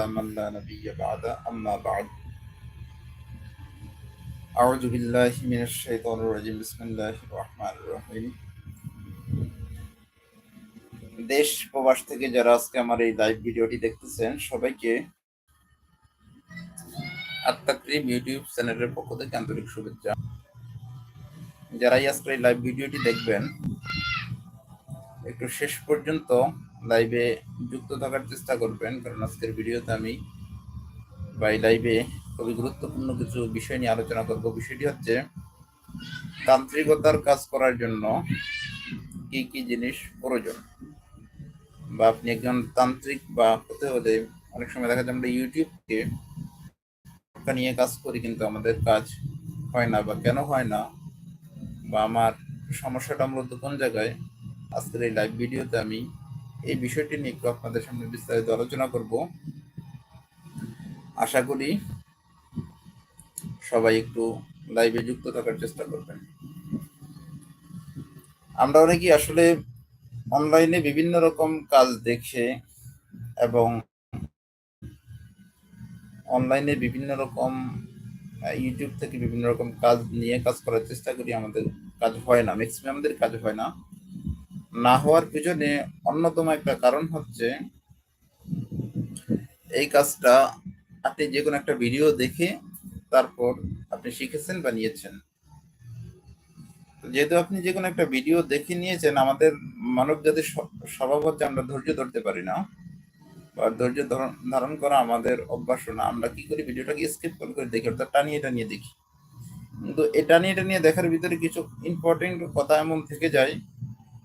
من لا نبي بعد أما بعد أعوذ بالله من الشيطان الرجيم بسم الله الرحمن الرحيم দেশ প্রবাস থেকে যারা আজকে আমার এই লাইভ ভিডিওটি দেখতেছেন সবাইকে আত্মাক্রিম ইউটিউব চ্যানেলের পক্ষ থেকে আন্তরিক শুভেচ্ছা যারাই আজকে এই লাইভ ভিডিওটি দেখবেন একটু শেষ পর্যন্ত লাইভে যুক্ত থাকার চেষ্টা করবেন, কারণ আজকের ভিডিওতে আমি বা লাইভে খুবই গুরুত্বপূর্ণ কিছু বিষয় নিয়ে আলোচনা করব। বিষয়টি হচ্ছে তান্ত্রিকতার কাজ করার জন্য কি কি জিনিস প্রয়োজন? বা আপনি একজন তান্ত্রিক বা হতে হলে অনেক সময় দেখা যায় আমরা ইউটিউবকে নিয়ে কাজ করি, কিন্তু আমাদের কাজ হয় না বা কেন হয় না? বা আমার সমস্যাটা মূলত কোন জায়গায়? আজকের এই লাইভ ভিডিওতে আমি এই বিষয়টি নিয়ে একটু আপনাদের সামনে বিস্তারিত আলোচনা করব। আশা করি সবাই একটু লাইভে যুক্ত থাকার চেষ্টা করবেন। আমরা অনেকেই আসলে অনলাইনে বিভিন্ন রকম কাজ দেখে এবং অনলাইনে বিভিন্ন রকম ইউটিউব থেকে বিভিন্ন রকম কাজ নিয়ে কাজ করার চেষ্টা করি, আমাদের কাজ হয় না ম্যাক্সিমাম আমাদের কাজ হয় না। না হওয়ার পিছনে অন্যতম একটা কারণ হচ্ছে, এই কাজটা আপনি যে কোনো একটা ভিডিও দেখে তারপর আপনি শিখেছেন বা নিয়েছেন। যেহেতু আপনি যে কোনো একটা ভিডিও দেখে নিয়েছেন, আমাদের মানব জাতির স্বভাব হচ্ছে আমরা ধৈর্য ধরতে পারি না। বা ধৈর্য ধারণ করা আমাদের অভ্যাস না। আমরা কি করি? ভিডিওটাকে স্কিপ করে করে দেখি, অর্থাৎ টানিয়ে টানিয়ে দেখি। কিন্তু এটা নিয়ে এটা নিয়ে দেখার ভিতরে কিছু ইম্পর্টেন্ট কথা এমন থেকে যায়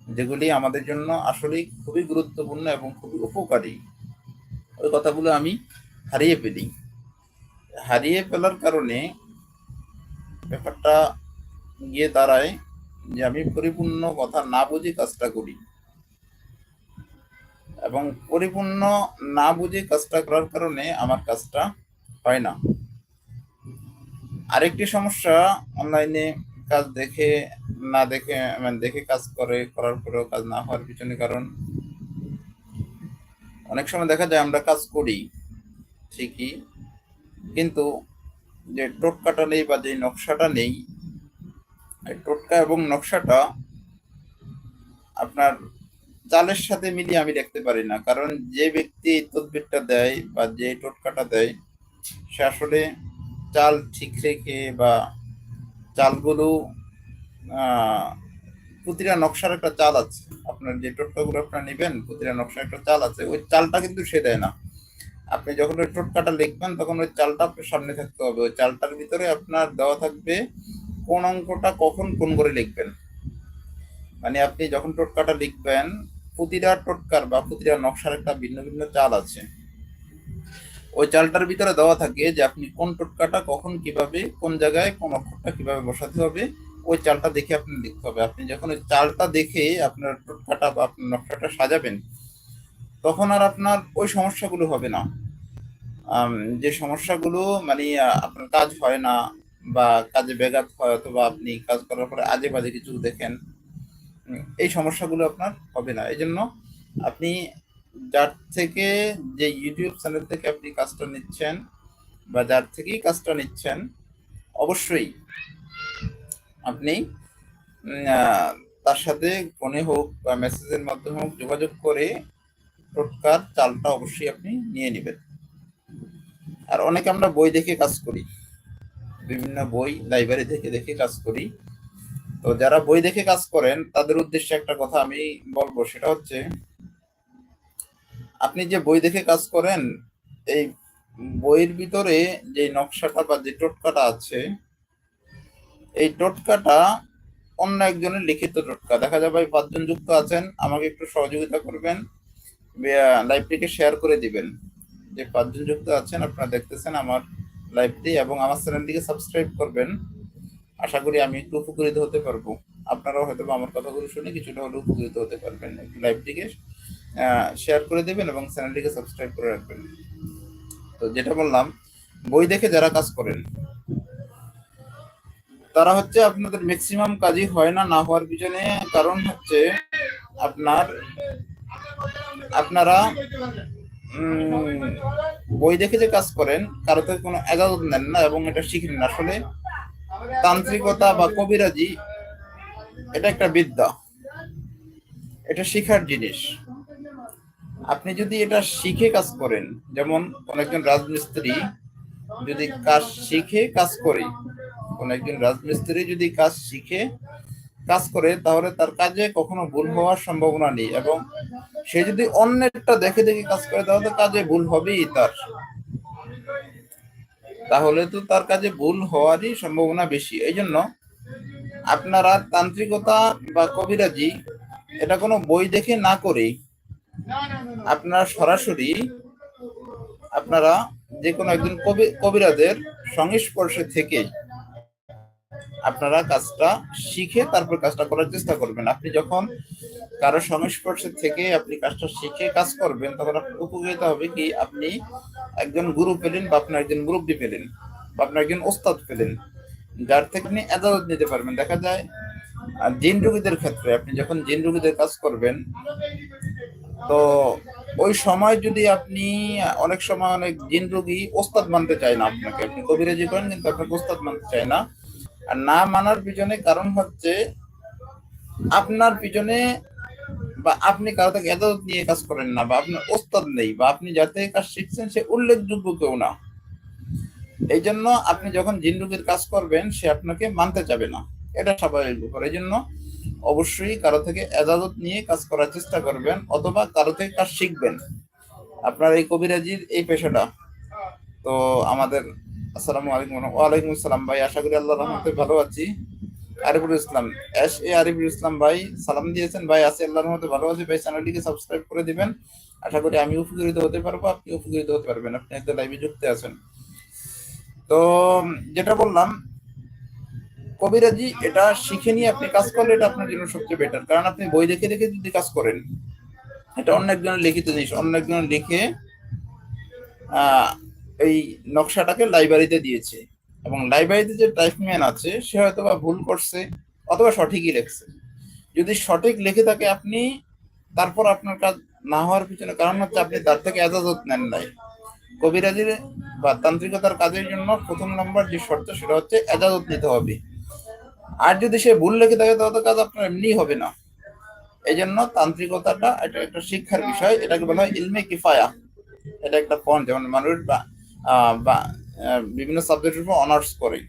যেগুলি আমাদের জন্য আসলেই খুবই গুরুত্বপূর্ণ এবং খুবই উপকারী। ওই কথাগুলো আমি হারিয়ে ফেলি। হারিয়ে ফেলার কারণে ব্যাপারটা গিয়ে দাঁড়ায় যে আমি পরিপূর্ণ কথা না বুঝে কাজটা করি। এবং পরিপূর্ণ না বুঝে কাজটা করার কারণে আমার কাজটা হয় না। আরেকটি সমস্যা অনলাইনে কাজ দেখে, না দেখে মানে দেখে কাজ করে, করার পরেও কাজ না হওয়ার পিছনে কারণ অনেক সময় দেখা যায় আমরা কাজ করি, ঠিকই, কিন্তু যে টোটকাটা নেই বা যে নকশাটা নেই টোটকা এবং নকশাটা আপনার চালের সাথে মিলিয়ে আমি দেখতে পারি না। কারণ যে ব্যক্তি তদবিরটা দেয় বা যে টোটকাটা দেয়, সে আসলে চাল ঠিক রেখে বা চালগুলো প্রতিটা নকশার একটা চাল আছে। আপনার যে টোটকাগুলো আপনার নেবেন প্রতিটা নকশার একটা চাল আছে। ওই চালটা কিন্তু সে দেয় না। আপনি যখন ওই টোটকাটা লিখবেন, তখন ওই চালটা আপনার সামনে থাকতে হবে। ওই চালটার ভিতরে আপনার দেওয়া থাকবে কোন অঙ্কটা কখন কোন করে লিখবেন। মানে আপনি যখন টোটকাটা লিখবেন প্রতিটা টোটকার বা প্রতিটা নকশার একটা ভিন্ন ভিন্ন চাল আছে। ওই চালটার ভিতরে দেওয়া থাকে যে আপনি কোন টোটকাটা কখন কীভাবে, কোন জায়গায়, কোন অক্ষরটা কীভাবে বসাতে হবে, ওই চালটা দেখে আপনি লিখতে হবে। আপনি যখন ওই চালটা দেখে আপনার টোটকাটা বা আপনার নকশাটা সাজাবেন, তখন আর আপনার ওই সমস্যাগুলো হবে না। যে সমস্যাগুলো মানে আপনার কাজ হয় না বা কাজে ব্যাঘাত হয় অথবা আপনি কাজ করার পরে আজে বাজে কিছু দেখেন, এই সমস্যাগুলো আপনার হবে না। এই জন্য আপনি যার থেকে যে ইউটিউব চ্যানেল থেকে আপনি কাজটা নিচ্ছেন বা যার থেকেই কাজটা নিচ্ছেন, অবশ্যই আপনি তার সাথে ফোনে হোক বা মেসেজের মাধ্যমে হোক যোগাযোগ করে টোটকার চালটা অবশ্যই আপনি নিয়ে নেবেন। আর অনেকে আমরা বই দেখে কাজ করি, বিভিন্ন বই লাইব্রেরি থেকে দেখে কাজ করি। তো যারা বই দেখে কাজ করেন, তাদের উদ্দেশ্যে একটা কথা আমি বলব, সেটা হচ্ছে আপনি যে বই দেখে কাজ করেন, এই বইয়ের ভিতরে যে নকশাটা বা যে টোটকাটা আছে, এই টোটকাটা অন্য একজনের লিখিত টোটকা। দেখা যাবে পাঁচজন যুক্ত আছেন, আমাকে একটু সহযোগিতা করবেন লাইভটিকে শেয়ার করে দিবেন। যে পাঁচজন যুক্ত আছেন, আপনারা দেখতেছেন আমার লাইভটি এবং আমার চ্যানেলটিকে সাবস্ক্রাইব করবেন। আশা করি আমি একটু উপকৃত হতে পারব। আপনারাও হয়তো আমার কথাগুলো শুনে কিছুটা হলে উপকৃত হতে পারবেন। লাইভটিকে শেয়ার করে দেবেন এবং চ্যানেলটিকে সাবস্ক্রাইব করে রাখবেন। তো যেটা বললাম, বই দেখে যারা কাজ করেন, তারা হচ্ছে আপনাদের ম্যাক্সিমাম কাজই হয় না না হওয়ার পিছনে কারণ হচ্ছে আপনার, আপনারা বই দেখে যে কাজ করেন, কারও থেকে কোনো এজাজত নেন না এবং এটা শিখেন না। আসলে তান্ত্রিকতা বা কবিরাজি, এটা একটা বিদ্যা। এটা শিখার জিনিস। আপনি যদি এটা শিখে কাজ করেন, যেমন কোন একজন রাজমিস্ত্রি যদি কাজ শিখে কাজ করে, কোন একজন রাজমিস্ত্রি যদি কাজ শিখে কাজ করে, তাহলে তার কাজে কখনো ভুল হওয়ার সম্ভাবনা নেই এবং সে যদি অন্যেরটা দেখে দেখে কাজ করে, তাহলে কাজে ভুল হবেই তার। তাহলে তো তার কাজে ভুল হওয়ারই সম্ভাবনা বেশি। এই জন্য আপনারা তান্ত্রিকতা বা কবিরাজি এটা কোনো বই দেখে না করে আপনারা সরাসরি আপনারা যে কোনো একজন কবি কবিরাজের সংস্পর্শে থেকে আপনারা কাজটা শিখে তারপর কাজটা করার চেষ্টা করবেন। আপনি যখন কারও সংস্পর্শে থেকে আপনি কাজটা শিখে কাজ করবেন, তখন আপনার উপকৃত হবে কি? আপনি একজন গুরু পেলেন বা আপনার একজন মুরব্বী পেলেন বা আপনার একজন ওস্তাদ পেলেন। যার থেকে আপনি এজাজত নিতে পারবেন। দেখা যায় আর জিন রোগীদের ক্ষেত্রে আপনি যখন জিন রোগীদের কাজ করবেন তো ওই সময় যদি আপনি, অনেক সময় অনেক জিন রোগী ওস্তাদ মানতে চায় না আপনাকে। আপনি কবিরাজি করেন, কিন্তু আপনাকে ওস্তাদ মানতে চায় না। আর না মানার পিছনে কারণ হচ্ছে, আপনার পিছনে বা আপনি কারও থেকে এজাজত নিয়ে কাজ করেন না, বা আপনার ওস্তাদ নেই, বা আপনি যাতে কাজ শিখছেন, সে উল্লেখযোগ্য কেউ না। এই জন্য আপনি যখন জিন রোগীর কাজ করবেন, সে আপনাকে মানতে চাবে না। এটা স্বাভাবিক ব্যাপার। এই জন্য অবশ্যই কারও থেকে এজাজত নিয়ে কাজ করার চেষ্টা করবেন অথবা কারও থেকে কাজ শিখবেন। আপনার এই কবিরাজির এই পেশাটা। তো আমাদের আসসালামু আলাইকুম ওয়ালাইকুম আসসালাম ভাই, আশা করি আল্লাহ রহমতে ভালো আছি। আরিফুল ইসলাম, এস এ আরিফুল ইসলাম ভাই, সালাম দিয়েছেন ভাই, আছি আল্লাহর রহমতে ভালো আছি ভাই, চ্যানেলটিকে সাবস্ক্রাইব করে দিবেন। আশা করি আমি উপকৃত হতে পারব আপনি উপকৃত হতে পারবেন, আপনি একটা লাইভে যুক্ত আছেন। তো যেটা বললাম কবিরাজি, এটা শিখে নিয়ে আপনি কাজ করলে এটা আপনার জন্য সবচেয়ে বেটার কারণ আপনি বই দেখে দেখে যদি কাজ করেন, এটা অন্য একজনের লিখিত জিনিস, অন্য একজন লিখে এই নকশাটাকে লাইব্রেরিতে দিয়েছে। এবং লাইব্রেরিতে যে টাইপম্যান আছে, সে হয়তো বা ভুল করছে অথবা সঠিকই লিখছে। যদি সঠিক লিখে থাকে আপনি, তারপর আপনার কাজ না হওয়ার পিছনে কারণ হচ্ছে আপনি তার থেকে এজাজত নেন নাই। কবিরাজির বা তান্ত্রিকতার কাজের জন্য প্রথম নম্বর যে শর্ত, সেটা হচ্ছে এজাজত নিতে হবে। আর যদি সে ভুল লিখে থাকে, তাহলে কাজ আপনার এমনি হবে না। এই জন্য তান্ত্রিকতাটা এটা একটা শিক্ষার বিষয়। এটাকে বলা হয় ইলমে কিফায়া। এটা একটা পয়েন্ট যেমন মানুষ বা বিভিন্ন সাবজেক্টের উপর অনার্স করে।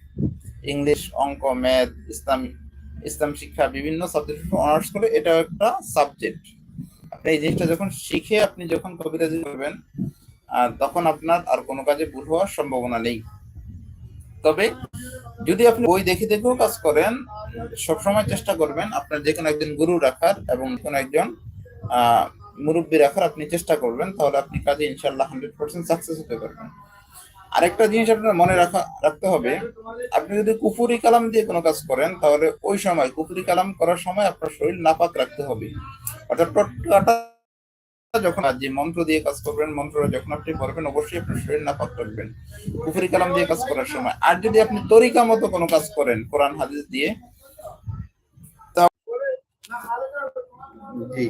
ইংলিশ, অঙ্ক ম্যাথ ইসলাম ইসলাম শিক্ষা, বিভিন্ন সাবজেক্টের উপর অনার্স করে এটা একটা সাবজেক্ট আপনি এই জিনিসটা যখন শিখে আপনি যখন কবিরাজি করবেন তখন আপনার আর কোনো কাজে ভুল হওয়ার সম্ভাবনা নেই। তবে যদি আপনি বই দেখে দেখেও কাজ করেন, সবসময় চেষ্টা করবেন আপনার যে কোনো একজন গুরু রাখার এবং কোনো একজন মুরব্বী রাখার আপনি চেষ্টা করবেন, তাহলে আপনি কাজে ইনশাল্লাহ হান্ড্রেড পার্সেন্ট সাকসেস হতে পারবেন। আরেকটা জিনিস আপনার মনে রাখা, রাখতে হবে, আপনি যদি কুফুরি কালাম দিয়ে কোনো কাজ করেন, তাহলে ওই সময়, কুফুরি কালাম করার সময় আপনার শরীর নাপাক রাখতে হবে। অর্থাৎ যখন আর যে মন্ত্র দিয়ে কাজ করবেন, মন্ত্রটা যখন আপনি পড়বেন, অবশ্যই আপনার শরীর নাপাক রাখবেন কুফুরি কালাম দিয়ে কাজ করার সময়। আর যদি আপনি তরিকা মতো কোনো কাজ করেন, কোরআন, হাদিস দিয়ে জি,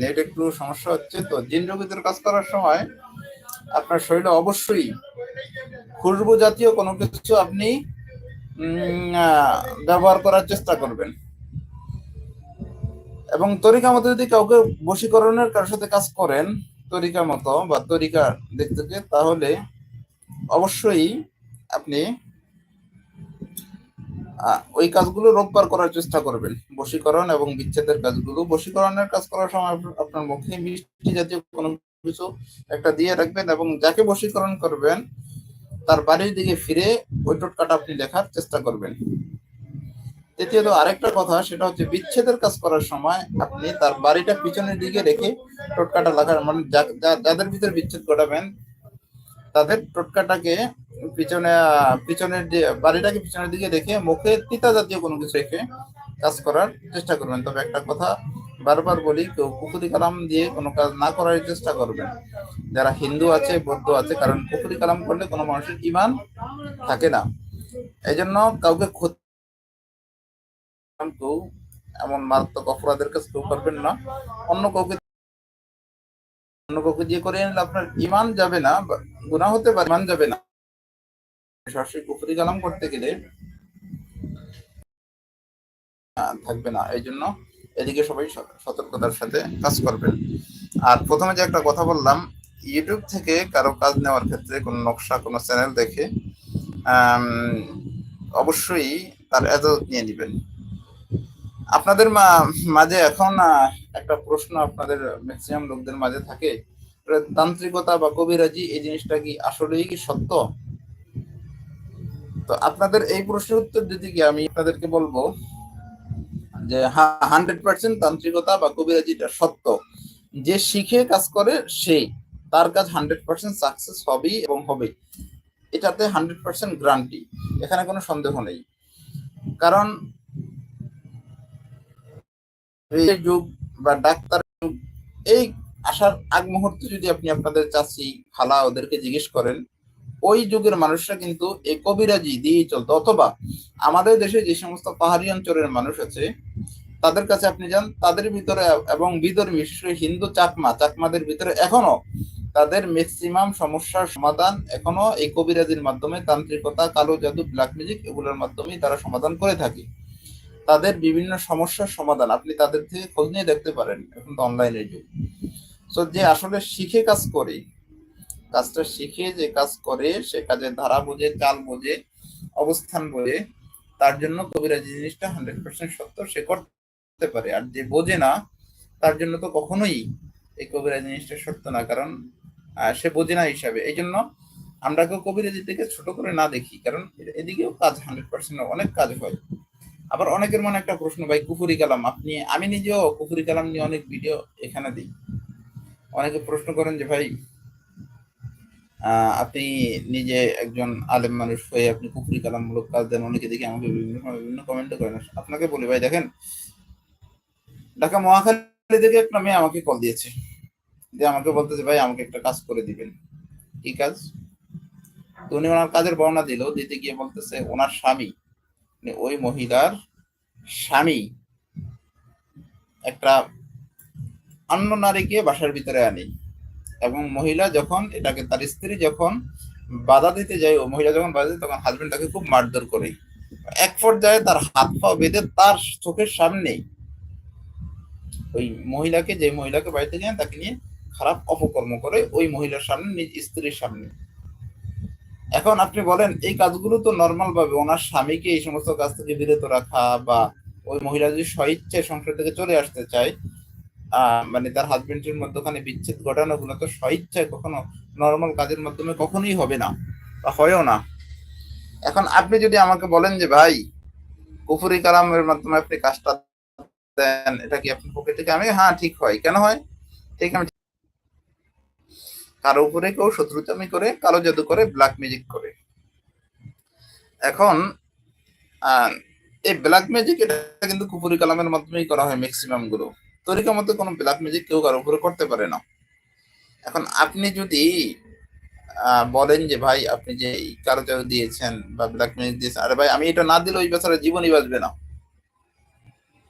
নেট একটু সমস্যা হচ্ছে। তো জিন রোগীদের কাজ করার সময় আপনার শরীরে অবশ্যই খুশবু জাতীয় কোনো কিছু আপনি ব্যবহার করার চেষ্টা করবেন। এবং তরিকা মতো যদি কাউকে বশীকরণের কারোর সাথে কাজ করেন তরিকা মতো বা তরিকা দেখতে তাহলে অবশ্যই আপনি ওই কাজগুলো রোববার করার চেষ্টা করবেন। বশীকরণ এবং বিচ্ছেদের কাজগুলো। বশীকরণের কাজ করার সময় আপনার মুখে মিষ্টি জাতীয় কোনো কিছু একটা দিয়ে রাখবেন এবং যাকে বশীকরণ করবেন, তার বাড়ির দিকে ফিরে ওই টোটকাটা আপনি লেখার চেষ্টা করবেন। তৃতীয়ত আরেকটা কথা, সেটা হচ্ছে বিচ্ছেদের কাজ করার সময় আপনি তার বাড়িটা পিছনের দিকে রেখে টোটকাটা লেখার মানে যাদের ভিতরে বিচ্ছেদ ঘটাবেন, তাদের টোটকাটাকে পিছনে, পিছনের বাড়িটাকে পিছনের দিকে রেখে মুখে তিতা জাতীয় কোনো কিছু রেখে কাজ করার চেষ্টা করবেন। তবে একটা কথা বারবার বলি, কেউ পুকুরি কালাম দিয়ে কোনো কাজ না করার চেষ্টা করবেন। যারা হিন্দু আছে, বৌদ্ধ আছে, কারণ পুকুরি কালাম করলে কোনো মানুষের ইমান থাকে না। এই জন্য কাউকে ক্ষতি কেউ এমন মারাত্মক অপরাধের কাজ কেউ করবেন না। অন্য কাউকে অন্য কাউকে দিয়ে করে নিলে আপনার ইমান যাবে না গুনাহ হতে পারে ইমান যাবে না। সরাসরি কুফরি কালাম করতে গেলে থাকবে না। এই জন্য এদিকে সবাই সতর্কতার সাথে কাজ করবেন। আর প্রথমে যে একটা কথা বললাম ইউটিউব থেকে কারও কাজ নেওয়ার ক্ষেত্রে কোনো নকশা, কোনো চ্যানেল দেখে অবশ্যই তার এজাজত নিয়ে নেবেন। আপনাদের মাঝে এখন একটা প্রশ্ন আপনাদের ম্যাক্সিমাম লোকদের মাঝে থাকে। তান্ত্রিকতা বা কবিরাজি, এই জিনিসটা কি আসলেই কি সত্য? তো আপনাদের এই প্রশ্নের উত্তর দিতে গিয়ে আমি আপনাদেরকে বলব যে হান্ড্রেড পার্সেন্ট তান্ত্রিকতা বা কবিরাজিটা সত্য। যে শিখে কাজ করে, সেই। তার কাজ হান্ড্রেড পার্সেন্ট সাকসেস হবেই এবং হবে এটাতে হান্ড্রেড পার্সেন্ট গ্রান্টি এখানে কোনো সন্দেহ নেই। কারণ যুগ বা ডাক্তার যুগ, এই আসার আগ মুহূর্তে যদি আপনি আপনাদের চাষি খালা ওদেরকে জিজ্ঞেস করেন, ওই যুগের মানুষরা কিন্তু এই কবিরাজি দিয়েই চলতো। অথবা আমাদের দেশে যে সমস্ত পাহাড়ি অঞ্চলের মানুষ আছে, তাদের কাছে আপনি যান, তাদের ভিতরে এবং ভিতরে বিশেষ করে হিন্দু চাকমা, চাকমাদের ভিতরে এখনও তাদের ম্যাক্সিমাম সমস্যার সমাধান এখনও এই কবিরাজির মাধ্যমে, তান্ত্রিকতা, কালো জাদু ব্ল্যাক ম্যাজিক এগুলোর মাধ্যমেই তারা সমাধান করে থাকে। তাদের বিভিন্ন সমস্যার সমাধান আপনি তাদের থেকে খোঁজ নিয়ে দেখতে পারেন এখন তো অনলাইনের যুগ। তো যে আসলে শিখে কাজ করে কাজটা শিখে যে কাজ করে, সে কাজের ধারা বোঝে, চাল বোঝে, অবস্থান বোঝে, তার জন্য কবিরাজি জিনিসটা হান্ড্রেড পার্সেন্ট সত্য, সে করতে পারে। আর যে বোঝে না, তার জন্য তো কখনোই এই কবিরাজি জিনিসটা সত্য না। কারণ সে বোঝে না হিসাবে। এই জন্য আমরা কেউ কবিরাজি থেকে ছোট করে না দেখি। কারণ এদিকেও কাজ হান্ড্রেড পার্সেন্ট অনেক কাজ হয়। আবার অনেকের মনে একটা প্রশ্ন, ভাই, কুফুরি কালাম আপনি আমি নিজেও কুফুরি কালাম নিয়ে অনেক ভিডিও এখানে দিই। অনেকে প্রশ্ন করেন যে, ভাই আপনি নিজে একজন আলেম মানুষ হয়ে আপনি কুফরি কালামমূলক কাজ দেন? অনেকে দেখি আমাকে বিভিন্ন বিভিন্ন কমেন্ট করেন। আপনাকে বলি, ভাই, দেখেন, ঢাকা মহাখালী থেকে একটা মেয়ে আমাকে কল দিয়েছে। যে আমাকে বলতেছে, ভাই, আমাকে একটা কাজ করে দিবেন। কি কাজ? তো উনি ওনার কাজের বর্ণনা দিল। দিতে গিয়ে বলতেছে, ওনার স্বামী ওই মহিলার স্বামী একটা অন্য নারীকে বাসার ভিতরে আনে এবং মহিলা যখন এটাকে তার স্ত্রী যখন বাধা দিতে যায়, ও মহিলা যখন বাধা দেয়, তখন হাজবেন্ড তাকে খুব মারধর করে। এক পর্যায়ে তার হাত পা বেঁধে তার চোখের সামনে ওই মহিলাকে, যে মহিলাকে বাড়িতে যায় তাকে নিয়ে খারাপ অপকর্ম করে ওই মহিলার সামনে, নিজ স্ত্রীর সামনে। এখন আপনি বলেন, এই কাজগুলো তো নর্মাল ভাবে ওনার স্বামীকে এই সমস্ত কাজ থেকে বিরত রাখা বা ওই মহিলা যদি স্বইচ্ছায় সংসার থেকে চলে আসতে চায় মানে তার হাজবেন্ডের মধ্যখানে বিচ্ছেদ ঘটানো গুলো তো স্বইচ্ছায় কখনো নর্মাল কাজের মাধ্যমে কখনোই হবে না বা হয়ও না। এখন আপনি যদি আমাকে বলেন যে, ভাই, কুফুরি কালামের মাধ্যমে আপনি কাজটা দেন, এটা কি আপনি পকেট থেকে? আমি হ্যাঁ ঠিক হয়। কেন হয়? ঠিক আমি কারও উপরে কেউ শত্রুতামি করে কালো জাদু করে ব্ল্যাক ম্যাজিক করে। এখন এই ব্ল্যাক ম্যাজিক এটা কিন্তু কুপুরি কালামের মাধ্যমেই করা হয় ম্যাক্সিমামগুলো। তরিকা মতো কোনো ব্ল্যাক ম্যাজিক কেউ কারও উপরে করতে পারে না। এখন আপনি যদি বলেন যে ভাই, আপনি যে কারও জাদু দিয়েছেন বা ব্ল্যাক ম্যাজিক দিয়েছেন, আরে ভাই, আমি এটা না দিলে ওই বেচারা জীবনই বাঁচবে না।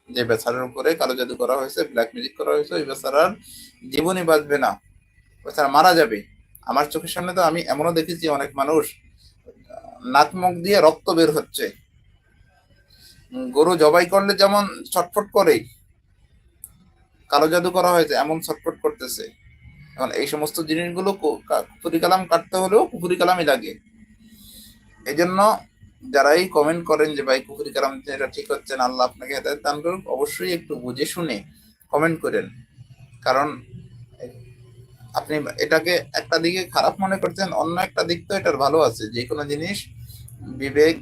যে বেচারার উপরে কালো জাদু করা হয়েছে ব্ল্যাক ম্যাজিক করা হয়েছে, ওই বেচারার জীবনই বাঁচবে না। বেচারা মারা যাবে। আমার চোখের সামনে তো আমি এমনও দেখেছি অনেক মানুষ, নাক মুখ দিয়ে রক্ত বের হচ্ছে। গরু জবাই করলে যেমন ছটফট করে কালো জাদু করা হয়েছে, এমন ছটফট করতেছে। এখন এই সমস্ত জিনিসগুলো কু- কা- কুফুরি কালাম কাটতে হলেও কুফুরি কালামই লাগে। এই জন্য যারাই কমেন্ট করেন যে, ভাই, কুফুরি কালাম এটা ঠিক হচ্ছে না, আল্লাহ আপনাকে হেদায়ত দান করুক, অবশ্যই একটু বুঝে শুনে কমেন্ট করেন। কারণ আপনি এটাকে একটা দিকে খারাপ মনে করছেন, অন্য একটা দিক তো এটার ভালো আছে। যে কোনো জিনিস বিবেক,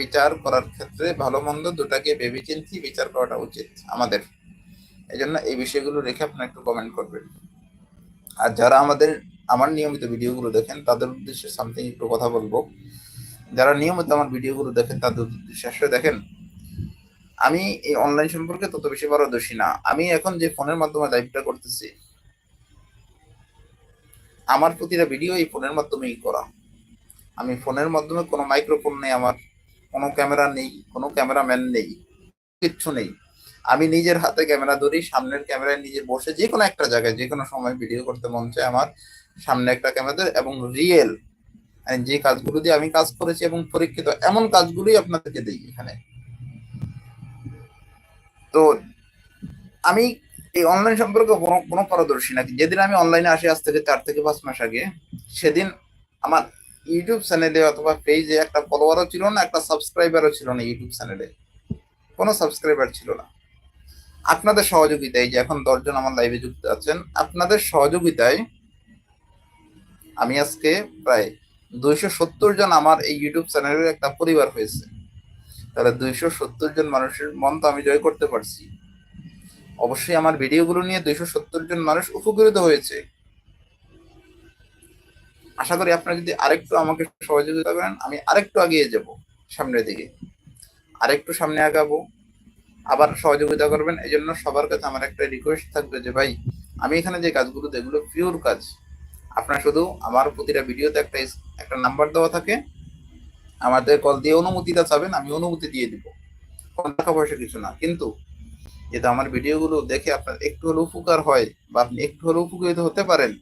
বিচার করার ক্ষেত্রে ভালো মন্দ দুটাকে ভেবে চিন্তি বিচার করাটা উচিত আমাদের। এই জন্য এই বিষয়গুলো রেখে আপনি একটু কমেন্ট করবেন। আর যারা আমাদের, আমার নিয়মিত ভিডিওগুলো দেখেন, তাদের উদ্দেশ্যে সামথিং একটু কথা বলব। যারা নিয়মিত আমার ভিডিওগুলো দেখেন, তাদের উদ্দেশ্যে আসলে দেখেন, আমি এই অনলাইন সম্পর্কে তত বেশি পারদর্শী না। আমি এখন যে ফোনের মাধ্যমে লাইভটা করতেছি আমার প্রতিটা ভিডিও এই ফোনের মাধ্যমেই করা। আমি ফোনের মাধ্যমে কোনো মাইক্রোফোন নেই আমার, কোনো ক্যামেরা নেই, কোনো ক্যামেরাম্যান নেই, কিচ্ছু নেই। আমি নিজের হাতে ক্যামেরা ধরি, সামনের ক্যামেরায় নিজে বসে যে কোনো একটা জায়গায়, যে কোনো সময় ভিডিও করতে মন চায় আমার, সামনে একটা ক্যামেরা এবং রিয়েল যে কাজগুলো দিয়ে আমি কাজ করেছি এবং পরীক্ষিত, এমন কাজগুলোই আপনাদেরকে দিই এখানে। তো আমি এই অনলাইন সম্পর্কে কোনো পারদর্শী নাকি? যেদিন আমি অনলাইনে আসি, আজ থেকে চার থেকে পাঁচ মাস আগে, সেদিন আমার ইউটিউব চ্যানেলে অথবা পেজে একটা ফলোয়ারও ছিল না, একটা সাবস্ক্রাইবারও ছিল না ইউটিউব চ্যানেলে কোনো সাবস্ক্রাইবার ছিল না। আপনাদের সহযোগিতায় যে এখন দশজন আমার লাইভে যুক্ত আছেন, আপনাদের সহযোগিতায় আমি আজকে প্রায় দুইশো সত্তর জন আমার এই ইউটিউব চ্যানেলের একটা পরিবার হয়েছে। তাহলে দুইশো সত্তর জন মানুষের মন তো আমি জয় করতে পারছি। অবশ্যই আমার ভিডিওগুলো নিয়ে দুইশো সত্তর জন মানুষ উপকৃত হয়েছে। আশা করি আপনারা যদি আরেকটু আমাকে সহযোগিতা করেন, আমি আরেকটু এগিয়ে যাব সামনের দিকে। আরেকটু সামনে আগাবো, আবার সহযোগিতা করবেন। এই জন্য সবার কাছে আমার একটা রিকোয়েস্ট থাকবে যে, ভাই, আমি এখানে যে কাজগুলো এগুলো পিওর কাজ। আপনার শুধু আমার প্রতিটা ভিডিওতে একটা একটা নাম্বার দেওয়া থাকে। আমাদের কল দিয়ে অনুমতিটা চাবেন, আমি অনুমতি দিয়ে দিব। কোনো টাকা পয়সা কিছু না। কিন্তু যদি আমার ভিডিওগুলো দেখে আপনার একটু হলেও উপকার হয় বা আপনি একটু হলেও উপকৃত হতে পারেন,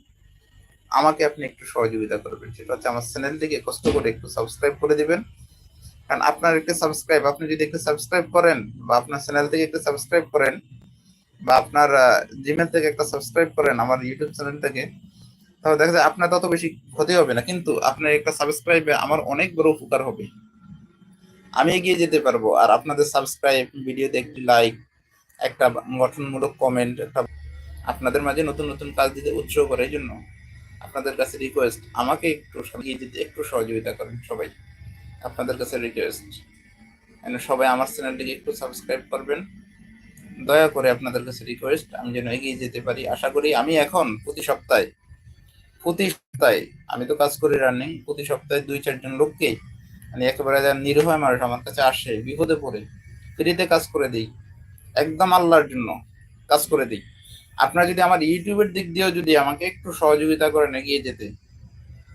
আমাকে আপনি একটু সহযোগিতা করবেন। সেটা হচ্ছে আমার চ্যানেলটিকে কষ্ট করে একটু সাবস্ক্রাইব করে দিবেন। কারণ আপনার একটা সাবস্ক্রাইব আপনি যদি একটু সাবস্ক্রাইব করেন বা আপনার চ্যানেল থেকে একটু সাবস্ক্রাইব করেন বা আপনার জিমেল থেকে একটা সাবস্ক্রাইব করেন আমার ইউটিউব চ্যানেল থেকে, তাহলে দেখা যায় আপনার তত বেশি ক্ষতি হবে না। কিন্তু আপনার একটা সাবস্ক্রাইবে আমার অনেক বড় উপকার হবে। আমি এগিয়ে যেতে পারব। আর আপনাদের সাবস্ক্রাইব ভিডিওতে একটি লাইক একটা গঠনমূলক কমেন্ট একটা আপনাদের মাঝে নতুন নতুন কাজ দিতে উৎসাহ করে, এই জন্য আপনাদের কাছে রিকোয়েস্ট আমাকে একটু এগিয়ে যেতে একটু সহযোগিতা করেন সবাই, আপনাদের কাছে রিকোয়েস্ট সবাই আমার চ্যানেলটিকে একটু সাবস্ক্রাইব করবেন। দয়া করে আপনাদের কাছে রিকোয়েস্ট আমি যেন এগিয়ে যেতে পারি। আশা করি আমি এখন প্রতি সপ্তাহে প্রতি সপ্তাহে, আমি তো কাজ করি রানিং প্রতি সপ্তাহে দুই চারজন লোককে মানে একেবারে যারা নির্ভয় মানুষ আমার কাছে আসে, বিপদে পড়ে, ফ্রিতে কাজ করে দিই। একদম আল্লাহর জন্য কাজ করে দিই। আপনারা যদি আমার ইউটিউবের দিক দিয়েও যদি আমাকে একটু সহযোগিতা করেন এগিয়ে যেতে,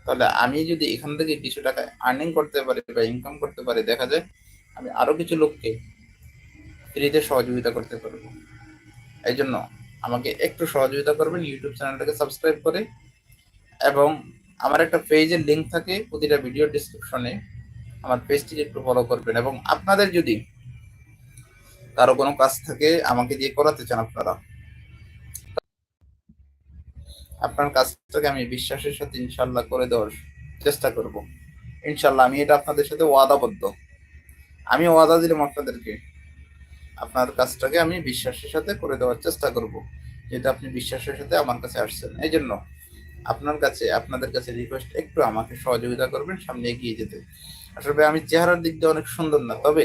তাহলে আমি যদি এখান থেকে কিছু টাকা আর্নিং করতে পারি বা ইনকাম করতে পারি, দেখা যায় আমি আরও কিছু লোককে ফ্রিতে সহযোগিতা করতে পারব। এই জন্য আমাকে একটু সহযোগিতা করবেন, ইউটিউব চ্যানেলটাকে সাবস্ক্রাইব করে এবং আমার একটা পেজের লিঙ্ক থাকে, প্রতিটা ভিডিও ডিসক্রিপশনে আমার পেজটিকে একটু ফলো করবেন এবং আপনাদের যদি কারও কোনো কাজ থাকে আমাকে দিয়ে করাতে চান আপনারা। আপনার কাজটাকে আমি বিশ্বাসের সাথে ইনশাল্লাহ করে দেওয়ার চেষ্টা করব। ইনশাল্লাহ আমি এটা আপনাদের সাথে ওয়াদাবদ্ধ। আমি ওয়াদা দিলাম আপনাদেরকে। আপনার কাজটাকে আমি বিশ্বাসের সাথে করে দেওয়ার চেষ্টা করব। যেটা আপনি বিশ্বাসের সাথে আমার কাছে আসছেন এই জন্য আপনার কাছে, আপনাদের কাছে রিকোয়েস্ট একটু আমাকে সহযোগিতা করবেন, সামনে এগিয়ে যেতে। আসলে আমি চেহারার দিক দিয়ে অনেক সুন্দর না, তবে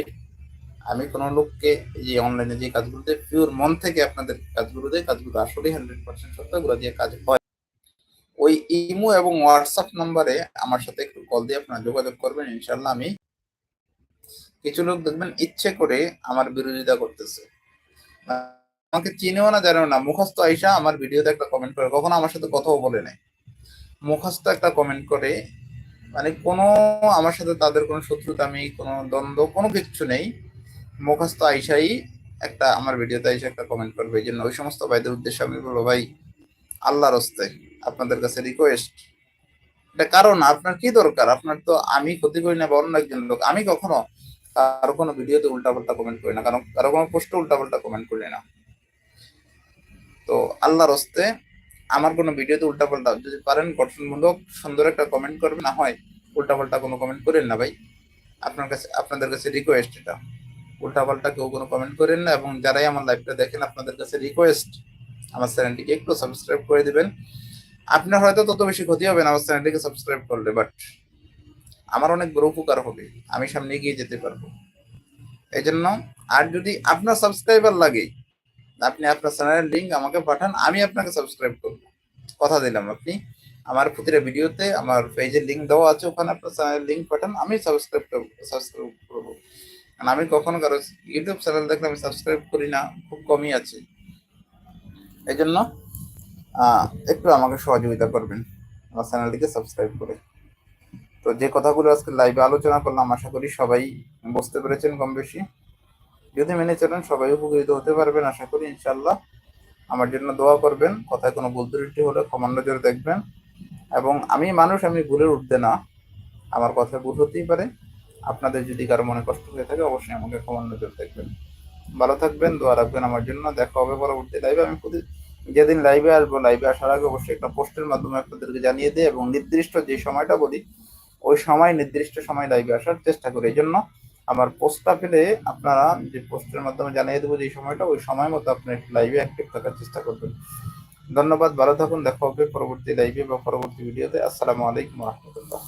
আমি কোনো লোককে যে অনলাইনে যে কাজগুলোতে পিওর মন থেকে আপনাদের কাজগুলোতে কাজগুলো আসলে হান্ড্রেড পার্সেন্ট সত্যগুলো দিয়ে কাজ হয়। ওই ইমো এবং হোয়াটসঅ্যাপ নাম্বারে আমার সাথে একটু কল দিয়ে আপনারা যোগাযোগ করবেন ইনশাল্লাহ আমি কিছু লোক দেখবেন ইচ্ছে করে আমার বিরোধিতা করতেছে। আমাকে চিনেও না, জানেও না, মুখস্থ আইসা আমার ভিডিওতে একটা কমেন্ট করে, কখনো আমার সাথে কথাও বলে নাই। মুখস্থ একটা কমেন্ট করে মানে কোনো আমার সাথে তাদের কোনো শত্রুতা আমি কোনো দ্বন্দ্ব, কোনো কিছু নেই। মুখস্থ আইসাই একটা আমার ভিডিওতে আইসা একটা কমেন্ট করবে, এই জন্য ওই সমস্ত ভাইদের উদ্দেশ্যে আমি বলব, ভাই, আল্লাহর হস্তে আপনাদের কাছে রিকোয়েস্ট এটা কারণ আপনার কি দরকার? আপনার তো আমি ক্ষতি করি না বা অন্য একজন লোক। আমি কখনো কারও কোনো ভিডিওতে উল্টাপাল্টা কমেন্ট করি না, কারণ কারও কোনো পোস্টে উল্টাপাল্টা কমেন্ট করি না। তো আল্লাহর হস্তে আমার কোনো ভিডিওতে উল্টাপাল্টা, যদি পারেন গঠনমূলক সুন্দর একটা কমেন্ট করবে না হয় উল্টাপাল্টা কোনো কমেন্ট করেন না ভাই। আপনার কাছে, আপনাদের কাছে রিকোয়েস্ট এটা। উল্টাপাল্টা কেউ কোনো কমেন্ট করেন না এবং যারাই আমার লাইভটা দেখেন, আপনাদের কাছে রিকোয়েস্ট আমার চ্যানেলটিকে একটু সাবস্ক্রাইব করে দিবেন। আপনার হয়তো তত বেশি ক্ষতি হবে না, আমার চ্যানেলটিকে সাবস্ক্রাইব করলে বাট আমার অনেক বড় উপকার হবে, আমি সামনে এগিয়ে যেতে পারব। এই জন্য আর যদি আপনার সাবস্ক্রাইবার লাগে, আপনি আপনার চ্যানেলের লিঙ্ক আমাকে পাঠান, আমি আপনাকে সাবস্ক্রাইব করব। কথা দিলাম আপনি। আমার প্রতিটা ভিডিওতে আমার পেজের লিঙ্ক দেওয়া আছে, ওখানে আপনার চ্যানেলের লিঙ্ক পাঠান, আমি সাবস্ক্রাইব সাবস্ক্রাইব করব। কারণ আমি কখনো কারও ইউটিউব চ্যানেল দেখলে আমি সাবস্ক্রাইব করি না, খুব কমই আছে। এই জন্য একটু আমাকে সহযোগিতা করবেন, আমার চ্যানেলটিকে সাবস্ক্রাইব করে। তো যে কথাগুলো আজকে লাইভে আলোচনা করলাম, আশা করি সবাই বুঝতে পেরেছেন কম বেশি। যদি মেনে চলেন, সবাই উপকৃত হতে পারবেন, আশা করি ইনশাল্লাহ আমার জন্য দোয়া করবেন, কথায় কোনো ভুল ত্রুটি হলে ক্ষমা নজর দেখবেন। এবং আমি মানুষ, আমি ভুলের উঠতে না। আমার কথা ভুল হতেই পারে। আপনাদের যদি কারও মনে কষ্ট হয়ে থাকে, অবশ্যই আমাকে ক্ষমা নজর দেখবেন। ভালো থাকবেন, দোয়া রাখবেন আমার জন্য। দেখা হবে পরবর্তী লাইভে আমি প্রতি যেদিন লাইভে আসব লাইভে আসার আগে অবশ্যই একটা পোস্টের মাধ্যমে আপনাদেরকে জানিয়ে দিই এবং নির্দিষ্ট যে সময়টা বলি, ওই সময়, নির্দিষ্ট সময় লাইভে আসার চেষ্টা করি। এই জন্য আমার পোস্টটা পেলে আপনারা যে পোস্টের মাধ্যমে জানিয়ে দেবো যে সময়টা, ওই সময় মতো আপনি লাইভে অ্যাক্টিভ থাকার চেষ্টা করবেন। ধন্যবাদ, ভালো থাকুন, দেখা হবে পরবর্তী লাইভে বা পরবর্তী ভিডিওতে আসসালামু আলাইকুম রহমতুল্লাহ।